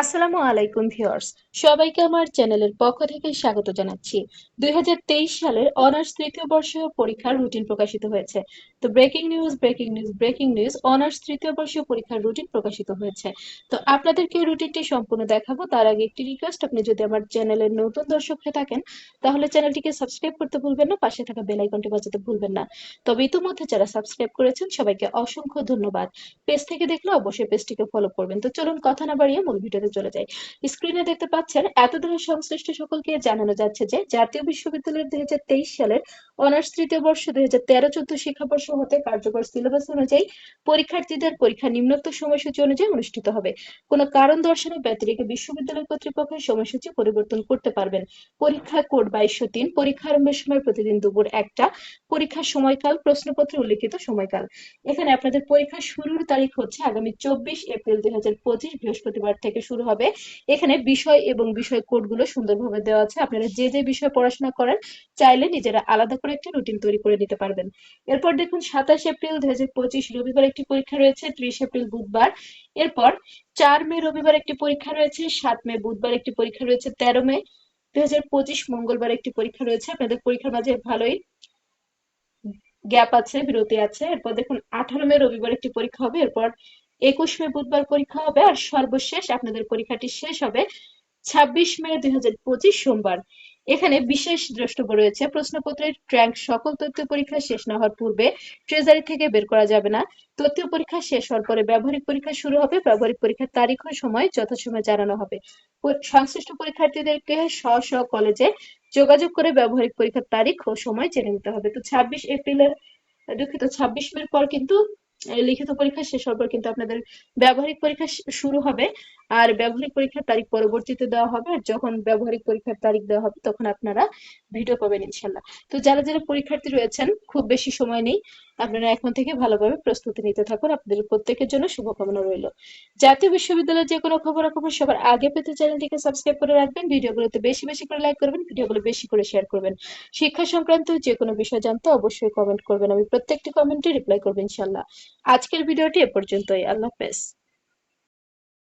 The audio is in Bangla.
আসসালামু আলাইকুম ভিউয়ার্স, সবাইকে আমার চ্যানেলের পক্ষ থেকে স্বাগত জানাচ্ছি। দুই সালের অনার্স তৃতীয় বর্ষ পরীক্ষার রুটিন প্রকাশিত হয়েছে। তো breaking news breaking news breaking news, honours তৃতীয় বর্ষ পরীক্ষার রুটিন প্রকাশিত হয়েছে। তো আপনাদেরকে রুটিনটি সম্পূর্ণ দেখাবো। তার আগে একটি রিকোয়েস্ট আপনি যদি আমার চ্যানেলের নতুন দর্শক হয়ে থাকেন, তাহলে চ্যানেলটিকে সাবস্ক্রাইব করতে ভুলবেন না, পাশে থাকা বেল আইকনটি বাজাতে ভুলবেন না। তবে ইতিমধ্যে যারা সাবস্ক্রাইব করেছেন, সবাইকে অসংখ্য ধন্যবাদ। পেজ থেকে দেখলে অবশ্যই পেজটিকে ফলো করবেন। তো চলুন কথা না বাড়িয়ে মূল ভিডিওতে চলে যাই। স্ক্রিনে দেখতে পাচ্ছেন, এতদিনের সংশ্লিষ্ট সকলকে জানানো যাচ্ছে যে, জাতীয় বিশ্ববিদ্যালয়ের দুই হাজার তেইশ সালের অনার্স তৃতীয় বর্ষ দুই হাজার তেরো চোদ্দ শিক্ষাবর্ষ হতে কার্যকর সিলেবাস অনুযায়ী পরীক্ষার্থীদের পরীক্ষা নিম্নোক্ত সময়সূচি অনুযায়ী অনুষ্ঠিত হবে। কোনো কারণ দর্শানো ব্যতিরেকে বিশ্ববিদ্যালয় কর্তৃপক্ষের সময়সূচি পরিবর্তন করতে পারবেন। পরীক্ষা কোড বাইশশো তিন, পরীক্ষা আরম্ভের সময় প্রতিদিন দুপুর একটা, পরীক্ষার সময়কাল, প্রশ্নপত্রে উল্লিখিত সময়কাল। এখানে আপনাদের পরীক্ষা শুরুর তারিখ হচ্ছে আগামী চব্বিশ এপ্রিল দুই হাজার পঁচিশ বৃহস্পতিবার থেকে শুরু হবে। এখানে বিষয় এবং বিষয় কোডগুলো সুন্দরভাবে দেওয়া আছে। আপনারা যে যে বিষয় পড়াশোনা করেন, চাইলে নিজেরা আলাদা করে একটা রুটিন তৈরি করে নিতে পারবেন। এরপর দেখুন, সাতাশ এপ্রিল দুই হাজার পঁচিশ রবিবার একটি পরীক্ষা রয়েছে, ত্রিশ এপ্রিল বুধবার। এরপর চার মে রবিবার একটি পরীক্ষা রয়েছে, সাত মে বুধবার একটি পরীক্ষা রয়েছে, তেরো মে দুই হাজার পঁচিশ মঙ্গলবার একটি পরীক্ষা রয়েছে। আপনাদের পরীক্ষার মাঝে ভালোই গ্যাপ আছে, বিরতি আছে। এরপর দেখুন, আঠারো মে রবিবার একটি পরীক্ষা হবে, এরপর একুশ মে বুধবার পরীক্ষা হবে, আর সর্বশেষ আপনাদের পরীক্ষাটি শেষ হবে ছাব্বিশ মে দুই হাজার পঁচিশ সোমবার। এখানে বিশেষ দ্রষ্টব্য রয়েছে, প্রশ্নপত্রের ট্র্যাঙ্ক সকল তথ্য পরীক্ষা শেষ না হওয়ার পূর্বে ট্রেজারি থেকে বের করা যাবে না। তথ্য পরীক্ষা শেষ হওয়ার পরে ব্যবহারিক পরীক্ষা শুরু হবে, ব্যবহারিক পরীক্ষার তারিখ ও সময় যথাসময়ে জানানো হবে। সংশ্লিষ্ট পরীক্ষার্থীদেরকে স্ব স্ব কলেজে যোগাযোগ করে ব্যবহারিক পরীক্ষার তারিখ ও সময় জেনে নিতে হবে। তো ছাব্বিশ এপ্রিলের, দুঃখিত, ছাব্বিশ মের পর কিন্তু লিখিত পরীক্ষা শেষ হওয়ার পর কিন্তু আপনাদের ব্যবহারিক পরীক্ষা শুরু হবে। আর ব্যবহারিক পরীক্ষার তারিখ পরবর্তীতে দেওয়া হবে, আর যখন ব্যবহারিক পরীক্ষার তারিখ দেওয়া হবে তখন আপনারা ভিডিও পাবেন ইনশাল্লাহ তো যারা যারা পরীক্ষার্থী রয়েছেন, খুব বেশি সময় নেই, আপনারা এখন থেকে ভালোভাবে প্রস্তুতি নিতে থাকুন। আপনাদের প্রত্যেকের জন্য শুভকামনা রইল। জাতীয় বিশ্ববিদ্যালয়ের যে কোনো খবরাখবর সবার আগে পেতে চ্যানেলটিকে সাবস্ক্রাইব করে রাখবেন, ভিডিওগুলোতে বেশি বেশি করে লাইক করবেন, ভিডিওগুলো বেশি করে শেয়ার করবেন। শিক্ষা সংক্রান্ত যে কোনো বিষয় জানতে অবশ্যই কমেন্ট করবেন, আমি প্রত্যেকটি কমেন্টে রিপ্লাই করব ইনশাল্লাহ আজকের ভিডিওটি এ পর্যন্তই, আল্লাহ হাফেজ।